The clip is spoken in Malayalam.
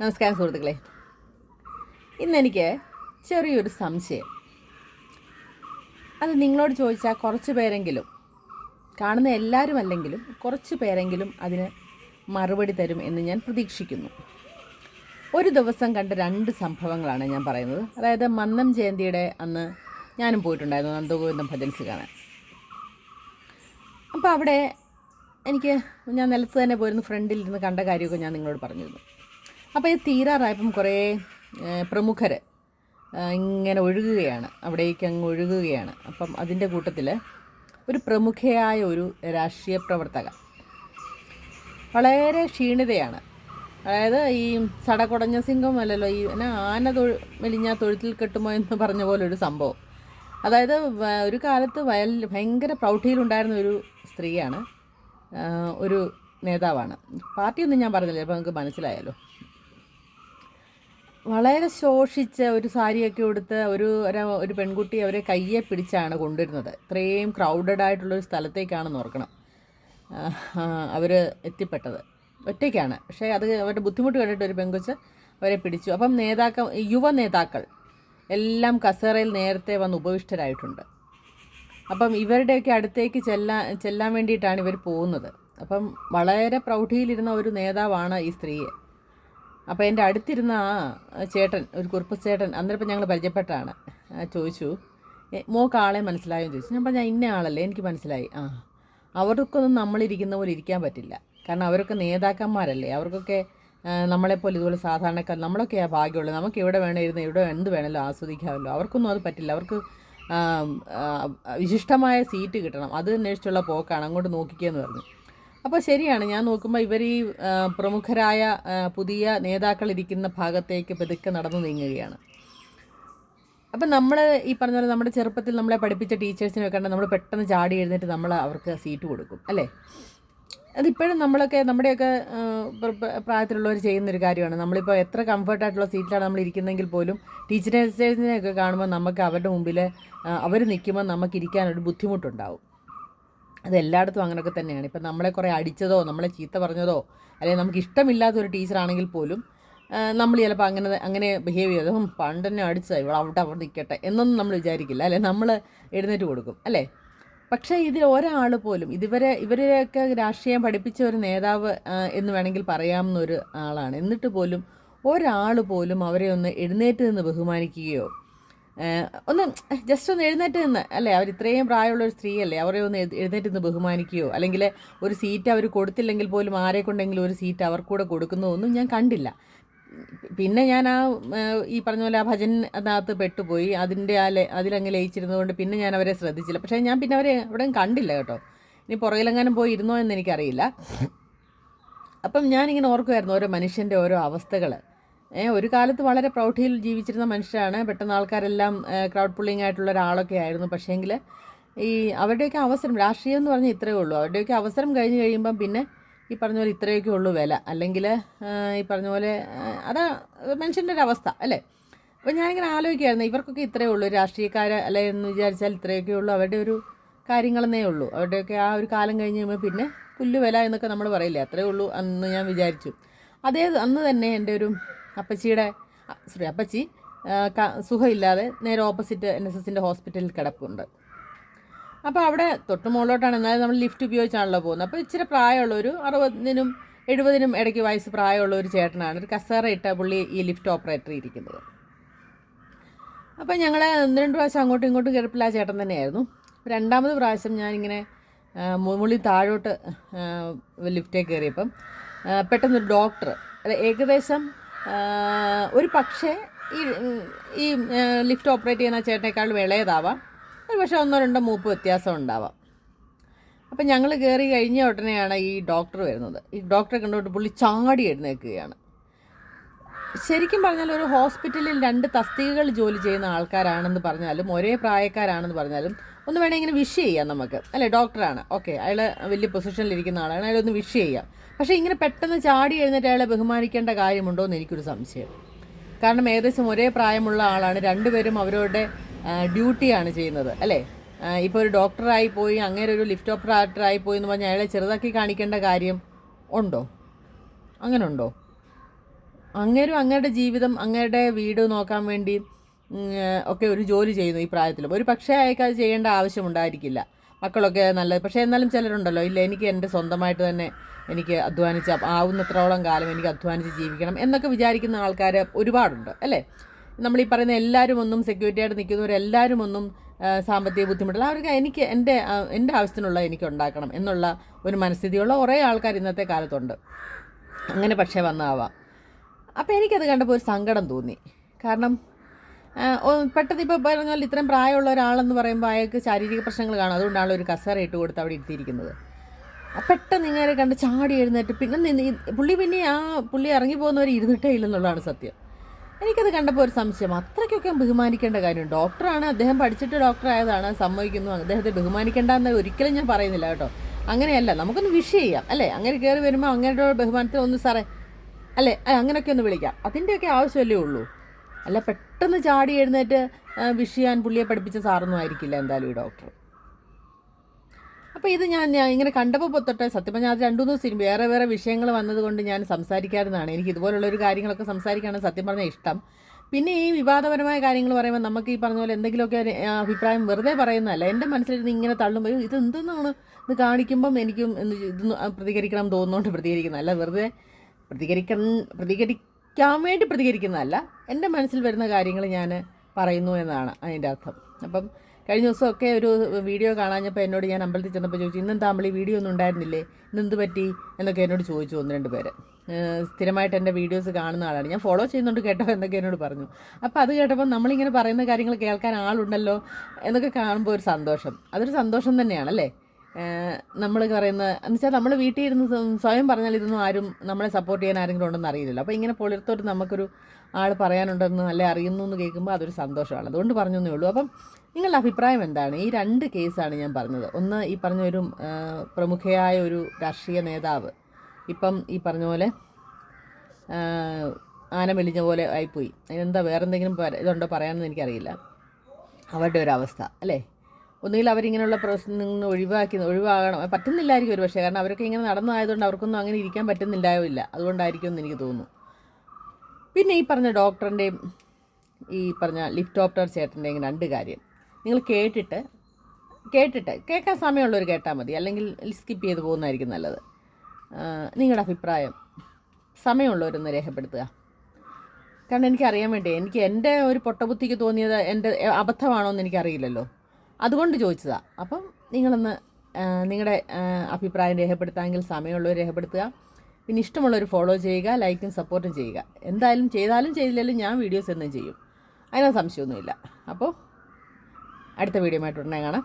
നമസ്കാരം സുഹൃത്തുക്കളെ. ഇന്നെനിക്ക് ചെറിയൊരു സംശയം. അത് നിങ്ങളോട് ചോദിച്ചാൽ കുറച്ച് പേരെങ്കിലും കാണുന്ന എല്ലാവരും അല്ലെങ്കിലും കുറച്ച് പേരെങ്കിലും അതിന് മറുപടി തരും എന്ന് ഞാൻ പ്രതീക്ഷിക്കുന്നു. ഒരു ദിവസം കണ്ട രണ്ട് സംഭവങ്ങളാണ് ഞാൻ പറയുന്നത്. അതായത് മന്നം ജയന്തിയുടെ അന്ന് ഞാനും പോയിട്ടുണ്ടായിരുന്നു നന്ദഗോവിന്ദം ഭജൻസ് കാണാൻ. അപ്പോൾ അവിടെ എനിക്ക് ഞാൻ നിലത്ത് തന്നെ പോയിരുന്നു ഫ്രണ്ടിൽ ഇരുന്ന് കണ്ട കാര്യമൊക്കെ ഞാൻ നിങ്ങളോട് പറഞ്ഞിരുന്നു. അപ്പോൾ ഈ തീരാറായപ്പം കുറേ പ്രമുഖർ ഇങ്ങനെ ഒഴുകുകയാണ്. അവിടേക്ക് അങ്ങ് ഒഴുകുകയാണ്. അപ്പം അതിന്റെ കൂട്ടത്തിൽ ഒരു പ്രമുഖയായ ഒരു രാഷ്ട്രീയ പ്രവർത്തക വളരെ ക്ഷീണിതയാണ്. അതായത് ഈ സടകുടഞ്ഞ സിംഹം അല്ലല്ലോ ഈ എന്നാ ആന തൊഴു മെലിഞ്ഞ തൊഴുത്തിൽ കെട്ടുമോ എന്ന് പറഞ്ഞ പോലെ ഒരു സംഭവം. അതായത് ഒരു കാലത്ത് വയൽ ഭയങ്കര പ്രൗഢിയിലുണ്ടായിരുന്ന ഒരു സ്ത്രീയാണ് ഒരു നേതാവാണ്. പാർട്ടിയൊന്നും ഞാൻ പറഞ്ഞില്ല അപ്പോൾ നമുക്ക് മനസ്സിലായല്ലോ. വളരെ ശോഷിച്ച ഒരു സാരിയൊക്കെ ഉടുത്ത് ഒരു ഒരു- പെൺകുട്ടി അവരെ കയ്യെ പിടിച്ചാണ് കൊണ്ടുവരുന്നത്. ഇത്രയും ക്രൗഡഡ് ആയിട്ടുള്ള ഒരു സ്ഥലത്തേക്കാണെന്ന് ഓർക്കണം. അവർ എത്തിപ്പെട്ടത്. ഒറ്റയ്ക്കാണ്. പക്ഷേ അത് അവരുടെ ബുദ്ധിമുട്ട് കണ്ടിട്ട് ഒരു പെങ്കൊച്ച് അവരെ പിടിച്ചു. അപ്പം നേതാക്കൾ യുവ നേതാക്കൾ എല്ലാം കസേറയിൽ നേരത്തെ വന്ന് ഉപവിഷ്ടരായിട്ടുണ്ട്. അപ്പം ഇവരുടെയൊക്കെ അടുത്തേക്ക് ചെല്ലാൻ ചെല്ലാൻ വേണ്ടിയിട്ടാണ് ഇവർ പോകുന്നത്. അപ്പം വളരെ പ്രൗഢിയിലിരുന്ന ഒരു നേതാവാണ് ഈ സ്ത്രീയെ. അപ്പോൾ എന്റെ അടുത്തിരുന്ന ആ ചേട്ടൻ ഒരു കുറുപ്പ് ചേട്ടൻ അന്നേരം ഞങ്ങൾ പരിചയപ്പെട്ടാണ് ചോദിച്ചു "എ, മോക്ക് ആളെ മനസ്സിലായെന്ന് ചോദിച്ചു. ഞാൻ പറഞ്ഞാൽ ഇന്ന ആളല്ലേ? എനിക്ക് മനസ്സിലായി. ആ അവർക്കൊന്നും നമ്മളിരിക്കുന്ന പോലെ ഇരിക്കാൻ പറ്റില്ല. കാരണം അവരൊക്കെ നേതാക്കന്മാരല്ലേ. അവർക്കൊക്കെ നമ്മളെപ്പോലെ ഇതുപോലെ സാധാരണക്കാർ നമ്മളൊക്കെ ആ ഭാഗ്യമുള്ളത് നമുക്ക് എവിടെ വേണമായിരുന്നു എവിടെ എന്ത് വേണമല്ലോ ആസ്വദിക്കാമല്ലോ. അവർക്കൊന്നും അത് പറ്റില്ല. അവർക്ക് വിശിഷ്ടമായ സീറ്റ് കിട്ടണം. അത് അന്വേഷിച്ചുള്ള പോക്കാണ്. അങ്ങോട്ട് നോക്കിക്കുകയെന്ന് പറഞ്ഞു. അപ്പോൾ ശരിയാണ് ഞാൻ നോക്കുമ്പോൾ ഇവർ ഈ പ്രമുഖരായ പുതിയ നേതാക്കൾ ഇരിക്കുന്ന ഭാഗത്തേക്ക് പതുക്കെ നടന്നു നീങ്ങുകയാണ്. അപ്പം നമ്മൾ ഈ പറഞ്ഞ പോലെ നമ്മുടെ ചെറുപ്പത്തിൽ നമ്മളെ പഠിപ്പിച്ച ടീച്ചേഴ്സിനെ കണ്ട് നമ്മൾ പെട്ടെന്ന് ചാടി എഴുന്നേറ്റ് നമ്മൾ അവർക്ക് സീറ്റ് കൊടുക്കും അല്ലേ? അതിപ്പോഴും നമ്മളൊക്കെ നമ്മുടെയൊക്കെ പ്രായത്തിലുള്ളവർ ചെയ്യുന്നൊരു കാര്യമാണ്. നമ്മളിപ്പോൾ എത്ര കംഫർട്ടായിട്ടുള്ള സീറ്റിലാണ് നമ്മൾ ഇരിക്കുന്നതെങ്കിൽ പോലും ടീച്ചേഴ്സിനെയൊക്കെ കാണുമ്പോൾ നമുക്ക് അവരുടെ മുമ്പിൽ അവർ നിൽക്കുമ്പോൾ നമുക്ക് ഇരിക്കാനൊരു ബുദ്ധിമുട്ടുണ്ടാവും. അത് എല്ലായിടത്തും അങ്ങനെയൊക്കെ തന്നെയാണ്. ഇപ്പം നമ്മളെ കുറേ അടിച്ചതോ നമ്മളെ ചീത്ത പറഞ്ഞതോ അല്ലെങ്കിൽ നമുക്ക് ഇഷ്ടമില്ലാത്ത ഒരു ടീച്ചറാണെങ്കിൽ പോലും നമ്മൾ ചിലപ്പോൾ അങ്ങനെ അങ്ങനെ ബിഹേവ് ചെയ്ത് "ഹും, പണ്ട് തന്നെ അടിച്ചാൽ ഇവിടെ അവിടെ അവിടെ നിൽക്കട്ടെ എന്നൊന്നും നമ്മൾ വിചാരിക്കില്ല അല്ലെ? നമ്മൾ എഴുന്നേറ്റ് കൊടുക്കും അല്ലേ? പക്ഷേ ഇതിൽ ഒരാൾ പോലും ഇതുവരെ ഇവരെയൊക്കെ രാഷ്ട്രീയം പഠിപ്പിച്ച ഒരു നേതാവ് എന്ന് വേണമെങ്കിൽ പറയാവുന്ന ഒരു ആളാണ്. എന്നിട്ട് പോലും ഒരാൾ പോലും അവരെ ഒന്ന് എഴുന്നേറ്റ് നിന്ന് ബഹുമാനിക്കുകയോ ഒന്ന് ജസ്റ്റ് ഒന്ന് എഴുന്നേറ്റ് നിന്ന് അല്ലേ? അവർ ഇത്രയും പ്രായമുള്ള ഒരു സ്ത്രീയല്ലേ? അവരെ ഒന്ന് എഴുന്നേറ്റ് നിന്ന് ബഹുമാനിക്കുകയോ അല്ലെങ്കിൽ ഒരു സീറ്റ് അവർ കൊടുത്തില്ലെങ്കിൽ പോലും ആരെ കൊണ്ടെങ്കിലും ഒരു സീറ്റ് അവർക്കൂടെ കൊടുക്കുന്നോ ഒന്നും ഞാൻ കണ്ടില്ല. പിന്നെ ഞാൻ ആ ഈ പറഞ്ഞ പോലെ ആ ഭജൻ അതിനകത്ത് പെട്ടുപോയി. അതിന്റെ ആ അതിലങ്ങ് ലയിച്ചിരുന്നതുകൊണ്ട് പിന്നെ ഞാൻ അവരെ ശ്രദ്ധിച്ചില്ല. പക്ഷേ ഞാൻ പിന്നെ അവരെ എവിടെയും കണ്ടില്ല കേട്ടോ. ഇനി പുറകിലെങ്ങാനും പോയി ഇരുന്നോ എന്ന് എനിക്കറിയില്ല. അപ്പം ഞാനിങ്ങനെ ഓർക്കുമായിരുന്നു ഓരോ മനുഷ്യന്റെ ഓരോ അവസ്ഥകൾ ഒരു കാലത്ത് വളരെ പ്രൗഢിയിൽ ജീവിച്ചിരുന്ന മനുഷ്യരാണ്. പെട്ടെന്ന് ആൾക്കാരെല്ലാം ക്രൗഡ് പുള്ളിങ് ആയിട്ടുള്ള ഒരാളൊക്കെ ആയിരുന്നു. പക്ഷേങ്കിൽ ഈ അവരുടെയൊക്കെ അവസരം രാഷ്ട്രീയം എന്ന് പറഞ്ഞാൽ ഇത്രയേ ഉള്ളൂ. അവരുടെയൊക്കെ അവസരം കഴിഞ്ഞ് കഴിയുമ്പം പിന്നെ ഈ പറഞ്ഞ പോലെ ഇത്രയൊക്കെ ഉള്ളൂ വില. അല്ലെങ്കിൽ ഈ പറഞ്ഞ പോലെ അതാ മനുഷ്യന്റെ ഒരു അവസ്ഥ അല്ലേ? അപ്പോൾ ഞാനിങ്ങനെ ആലോചിക്കുകയായിരുന്നു ഇവർക്കൊക്കെ ഇത്രയേ ഉള്ളൂ. രാഷ്ട്രീയക്കാർ അല്ലെ എന്ന് വിചാരിച്ചാൽ ഇത്രയൊക്കെ ഉള്ളൂ. അവരുടെ ഒരു കാര്യങ്ങളെന്നേ ഉള്ളൂ. അവരുടെയൊക്കെ ആ ഒരു കാലം കഴിഞ്ഞ് കഴിയുമ്പോൾ പിന്നെ പുല്ല് വില എന്നൊക്കെ നമ്മൾ പറയില്ലേ? അത്രയേ ഉള്ളൂ അന്ന് ഞാൻ വിചാരിച്ചു. അതേ അന്ന് തന്നെ എന്റെ ഒരു അപ്പച്ചിയുടെ സോറി അപ്പച്ചി സുഖമില്ലാതെ നേരെ ഓപ്പോസിറ്റ് എൻ എസ് എസിന്റെ ഹോസ്പിറ്റലിൽ കിടപ്പുണ്ട്. അപ്പോൾ അവിടെ തൊട്ട് മുകളിലോട്ടാണ് എന്നാലും നമ്മൾ ലിഫ്റ്റ് ഉപയോഗിച്ചാണല്ലോ പോകുന്നത്. അപ്പോൾ ഇച്ചിരി പ്രായമുള്ള ഒരു അറുപതിനും എഴുപതിനും ഇടയ്ക്ക് വയസ്സ് പ്രായമുള്ള ഒരു ചേട്ടനാണ് ഒരു കസേറ ഇട്ട പുള്ളി ഈ ലിഫ്റ്റ് ഓപ്പറേറ്റർ ഇരിക്കുന്നത്. അപ്പോൾ ഞങ്ങൾ രണ്ട് പ്രാവശ്യം അങ്ങോട്ടും ഇങ്ങോട്ടും കിടപ്പില്ല ആ ചേട്ടൻ തന്നെയായിരുന്നു. രണ്ടാമത് പ്രാവശ്യം ഞാനിങ്ങനെ മുളി താഴോട്ട് ലിഫ്റ്റേ കയറിയപ്പം പെട്ടെന്നൊരു ഡോക്ടർ ഏകദേശം ഒരു പക്ഷേ ഈ ഈ ലിഫ്റ്റ് ഓപ്പറേറ്റ് ചെയ്യുന്ന ചേട്ടനേക്കാൾ വിളയതാവാം. ഒരു പക്ഷേ ഒന്നോ രണ്ടോ മൂപ്പ് വ്യത്യാസം ഉണ്ടാവാം. അപ്പം ഞങ്ങൾ കയറി കഴിഞ്ഞ ഉടനെയാണ് ഈ ഡോക്ടർ വരുന്നത്. ഈ ഡോക്ടറെ കണ്ടുകൊണ്ട് പുള്ളി ചാടി എഴുന്നേൽക്കുകയാണ്. ശരിക്കും പറഞ്ഞാൽ ഒരു ഹോസ്പിറ്റലിൽ രണ്ട് തസ്തികകൾ ജോലി ചെയ്യുന്ന ആൾക്കാരാണെന്ന് പറഞ്ഞാലും ഒരേ പ്രായക്കാരാണെന്ന് പറഞ്ഞാലും ഒന്ന് വേണേ ഇങ്ങനെ വിഷ് ചെയ്യാം നമുക്ക്. അല്ലേ? ഡോക്ടറാണ് ഓക്കെ അയാൾ വലിയ പൊസിഷനിൽ ഇരിക്കുന്ന ആളാണ്. അയാളൊന്ന് വിഷ് ചെയ്യാം. പക്ഷേ ഇങ്ങനെ പെട്ടെന്ന് ചാടി എഴുന്നേറ്റ് അയാളെ ബഹുമാനിക്കേണ്ട കാര്യമുണ്ടോ എന്ന് എനിക്കൊരു സംശയം. കാരണം ഏകദേശം ഒരേ പ്രായമുള്ള ആളാണ്. രണ്ടുപേരും അവരുടെ ആ, ഡ്യൂട്ടിയാണ് ചെയ്യുന്നത്. അല്ലേ? ഇപ്പോൾ ഒരു ഡോക്ടറായി പോയി അങ്ങനെ ഒരു ലിഫ്റ്റ് ഓപ്പറേറ്ററായി പോയി എന്ന് പറഞ്ഞാൽ അയാളെ ചെറുതാക്കി കാണിക്കേണ്ട കാര്യം ഉണ്ടോ? അങ്ങനെ ഉണ്ടോ? അങ്ങേരും അങ്ങയുടെ ജീവിതം അങ്ങയുടെ വീട് നോക്കാൻ വേണ്ടി ഒക്കെ ഒരു ജോലി ചെയ്യുന്നു ഈ പ്രായത്തിലും. ഒരു പക്ഷേ അയാൾക്ക് അത് ചെയ്യേണ്ട ആവശ്യമുണ്ടായിരിക്കില്ല. മക്കളൊക്കെ നല്ല പക്ഷേ എന്നാലും ചിലരുണ്ടല്ലോ. ഇല്ല എനിക്ക് എന്റെ സ്വന്തമായിട്ട് തന്നെ എനിക്ക് അധ്വാനിച്ച ആവുന്നത്രോളം കാലം എനിക്ക് അധ്വാനിച്ച് ജീവിക്കണം എന്നൊക്കെ വിചാരിക്കുന്ന ആൾക്കാർ ഒരുപാടുണ്ട് അല്ലേ? നമ്മൾ ഈ പറയുന്ന എല്ലാവരും ഒന്നും സെക്യൂരിറ്റി ആയിട്ട് നിൽക്കുന്നവരെല്ലാവരും ഒന്നും സാമ്പത്തിക ബുദ്ധിമുട്ടില്ല അവർക്ക് എനിക്ക് എന്റെ എന്റെ ആവശ്യത്തിനുള്ള എനിക്ക് ഉണ്ടാക്കണം എന്നുള്ള ഒരു മനസ്ഥിതിയുള്ള കുറേ ആൾക്കാർ ഇന്നത്തെ കാലത്തുണ്ട്. അങ്ങനെ പക്ഷേ വന്നാവാം. അപ്പോൾ എനിക്കത് കണ്ടപ്പോൾ ഒരു സങ്കടം തോന്നി. കാരണം പെട്ടെന്ന് ഇപ്പോൾ പറഞ്ഞാൽ ഇത്രയും പ്രായമുള്ള ഒരാളെന്ന് പറയുമ്പോൾ അയാൾക്ക് ശാരീരിക പ്രശ്നങ്ങൾ കാണും. അതുകൊണ്ടാണ് ഒരു കസേര ഇട്ട് കൊടുത്ത് അവിടെ ഇരുത്തിയിരിക്കുന്നത്. പെട്ടെന്ന് ഇങ്ങനെ കണ്ട് ചാടി എഴുന്നേറ്റ് പിന്നെ നിന്ന് പുള്ളി പിന്നെ ആ പുള്ളി ഇറങ്ങി പോകുന്നവർ ഇരുന്നിട്ടേ ഇല്ലെന്നുള്ളതാണ് സത്യം. എനിക്കത് കണ്ടപ്പോൾ ഒരു സംശയം. അത്രയ്ക്കൊക്കെ ബഹുമാനിക്കേണ്ട കാര്യം ഡോക്ടറാണ് അദ്ദേഹം പഠിച്ചിട്ട് ഡോക്ടറായതാണ് സമ്മതിക്കുന്നു. അദ്ദേഹത്തെ ബഹുമാനിക്കേണ്ട എന്ന് ഒരിക്കലും ഞാൻ പറയുന്നില്ല കേട്ടോ. അങ്ങനെയല്ല നമുക്കൊന്ന് വിഷ് ചെയ്യാം. അല്ലേ? അങ്ങനെ കയറി വരുമ്പോൾ അങ്ങനെയുള്ള ബഹുമാനത്തിൽ ഒന്ന് സാറേ അല്ലേ അങ്ങനെയൊക്കെ ഒന്ന് വിളിക്കാം. അതിന്റെയൊക്കെ ആവശ്യമല്ലേ ഉള്ളൂ. അല്ല പെട്ടെന്ന് ചാടി എഴുന്നേറ്റ് വിഷയാൻ പുള്ളിയെ പഠിപ്പിച്ച സാറൊന്നും ആയിരിക്കില്ല എന്തായാലും ഈ ഡോക്ടർ. അപ്പോൾ ഇത് ഞാൻ ഞാൻ ഇങ്ങനെ കണ്ടപ്പോൾ തൊട്ടേ സത്യം പറഞ്ഞാൽ അത് രണ്ടു മൂന്ന് സിനിമ വേറെ വേറെ വിഷയങ്ങൾ വന്നതുകൊണ്ട് ഞാൻ സംസാരിക്കാറുന്നതാണ്. എനിക്ക് ഇതുപോലുള്ള ഒരു കാര്യങ്ങളൊക്കെ സംസാരിക്കാനാണ് സത്യം പറഞ്ഞാൽ ഇഷ്ടം. പിന്നെ ഈ വിവാദപരമായ കാര്യങ്ങൾ പറയുമ്പോൾ നമുക്ക് ഈ പറഞ്ഞ പോലെ എന്തെങ്കിലുമൊക്കെ അഭിപ്രായം വെറുതെ പറയുന്നതല്ല. എന്റെ മനസ്സിലിരുന്ന് ഇങ്ങനെ തള്ളുമ്പോൾ ഇത് എന്തെന്നാണ് ഇത് കാണിക്കുമ്പം എനിക്കും ഇത് പ്രതികരിക്കണം തോന്നുന്നുകൊണ്ട് പ്രതികരിക്കുന്നത് അല്ല വെറുതെ പ്രതികരിക്കാൻ പ്രതികരിക്കാൻ വേണ്ടി പ്രതികരിക്കുന്നതല്ല. എന്റെ മനസ്സിൽ വരുന്ന കാര്യങ്ങൾ ഞാൻ പറയുന്നു എന്നാണ് അതിന്റെ അർത്ഥം. അപ്പം കഴിഞ്ഞ ദിവസമൊക്കെ ഒരു വീഡിയോ കാണാഞ്ഞപ്പോൾ എന്നോട് ഞാൻ അമ്പലത്തിൽ ചെന്നപ്പോൾ ചോദിച്ചു ഇന്നെന്താ അമ്പളി? വീഡിയോ ഒന്നും ഉണ്ടായിരുന്നില്ലേ? ഇന്നെന്ത് പറ്റി? എന്നൊക്കെ എന്നോട് ചോദിച്ചു ഒന്ന് രണ്ട് പേര്. സ്ഥിരമായിട്ട് എന്റെ വീഡിയോസ് കാണുന്ന ആളാണ്. ഞാൻ ഫോളോ ചെയ്യുന്നുണ്ട് കേട്ടോ എന്നൊക്കെ എന്നോട് പറഞ്ഞു. അപ്പോൾ അത് കേട്ടപ്പോൾ നമ്മളിങ്ങനെ പറയുന്ന കാര്യങ്ങൾ കേൾക്കാൻ ആളുണ്ടല്ലോ എന്നൊക്കെ കാണുമ്പോൾ ഒരു സന്തോഷം. അതൊരു സന്തോഷം തന്നെയാണ് അല്ലേ? നമ്മൾ പറയുന്ന എന്ന് വെച്ചാൽ നമ്മൾ വീട്ടിൽ ഇരുന്ന് സ്വയം പറഞ്ഞാൽ ഇതൊന്നും ആരും നമ്മളെ സപ്പോർട്ട് ചെയ്യാൻ ആരെങ്കിലും ഉണ്ടെന്ന് അറിയില്ലല്ലോ. അപ്പോൾ ഇങ്ങനെ പൊളിർത്തോട്ട് നമുക്കൊരു ആൾ പറയാനുണ്ടെന്ന് അല്ലെ അറിയുന്നു എന്ന് കേൾക്കുമ്പോൾ അതൊരു സന്തോഷമാണ്. അതുകൊണ്ട് പറഞ്ഞേ ഉള്ളൂ. അപ്പം നിങ്ങളുടെ അഭിപ്രായം എന്താണ്? ഈ രണ്ട് കേസാണ് ഞാൻ പറഞ്ഞത്. ഒന്ന് ഈ പറഞ്ഞ ഒരു പ്രമുഖയായ ഒരു രാഷ്ട്രീയ നേതാവ്. ഇപ്പം ഈ പറഞ്ഞ പോലെ ആന മെലിഞ്ഞ പോലെ ആയിപ്പോയി. അതിനെന്താ വേറെന്തെങ്കിലും ഇതുണ്ടോ പറയാമെന്ന് എനിക്കറിയില്ല. അവരുടെ ഒരു അവസ്ഥ അല്ലേ? ഒന്നുകിൽ അവരിങ്ങനെയുള്ള പ്രശ്നങ്ങൾ ഒഴിവാക്കി ഒഴിവാകണം. പറ്റുന്നില്ലായിരിക്കും ഒരു പക്ഷേ. കാരണം അവരൊക്കെ ഇങ്ങനെ നടന്നതായതുകൊണ്ട് അവർക്കൊന്നും അങ്ങനെ ഇരിക്കാൻ പറ്റുന്നില്ലാവില്ല. അതുകൊണ്ടായിരിക്കും എന്ന് എനിക്ക് തോന്നുന്നു. പിന്നെ ഈ പറഞ്ഞ ഡോക്ടറിന്റെയും ഈ പറഞ്ഞ ലിഫ്റ്റോപ്റ്റർ ചേട്ടന്റെയും രണ്ട് കാര്യം. നിങ്ങൾ കേട്ടിട്ട് കേട്ടിട്ട് കേൾക്കാൻ സമയമുള്ളവർ കേട്ടാൽ മതി. അല്ലെങ്കിൽ സ്കിപ്പ് ചെയ്ത് പോകുന്നതായിരിക്കും നല്ലത്. നിങ്ങളുടെ അഭിപ്രായം. സമയമുള്ളവരൊന്ന് രേഖപ്പെടുത്തുക. കാരണം എനിക്കറിയാൻ വേണ്ടി എനിക്ക് എന്റെ ഒരു പൊട്ടബുദ്ധിക്ക് തോന്നിയത് എന്റെ അബദ്ധമാണോ എന്ന് എനിക്കറിയില്ലല്ലോ. അതുകൊണ്ട് ചോദിച്ചതാണ് അപ്പം നിങ്ങളൊന്ന് നിങ്ങളുടെ അഭിപ്രായം രേഖപ്പെടുത്താമെങ്കിൽ സമയമുള്ളവർ രേഖപ്പെടുത്തുക. പിന്നെ ഇഷ്ടമുള്ളവർ ഫോളോ ചെയ്യുക ലൈക്കും സപ്പോർട്ടും ചെയ്യുക. എന്തായാലും ചെയ്താലും ചെയ്തില്ലെങ്കിലും ഞാൻ വീഡിയോസ് എന്നും ചെയ്യും. അതിനകത്ത് സംശയമൊന്നുമില്ല. അപ്പോൾ അടുത്ത വീഡിയോ ആയിട്ട് ഉടനെ കാണാം.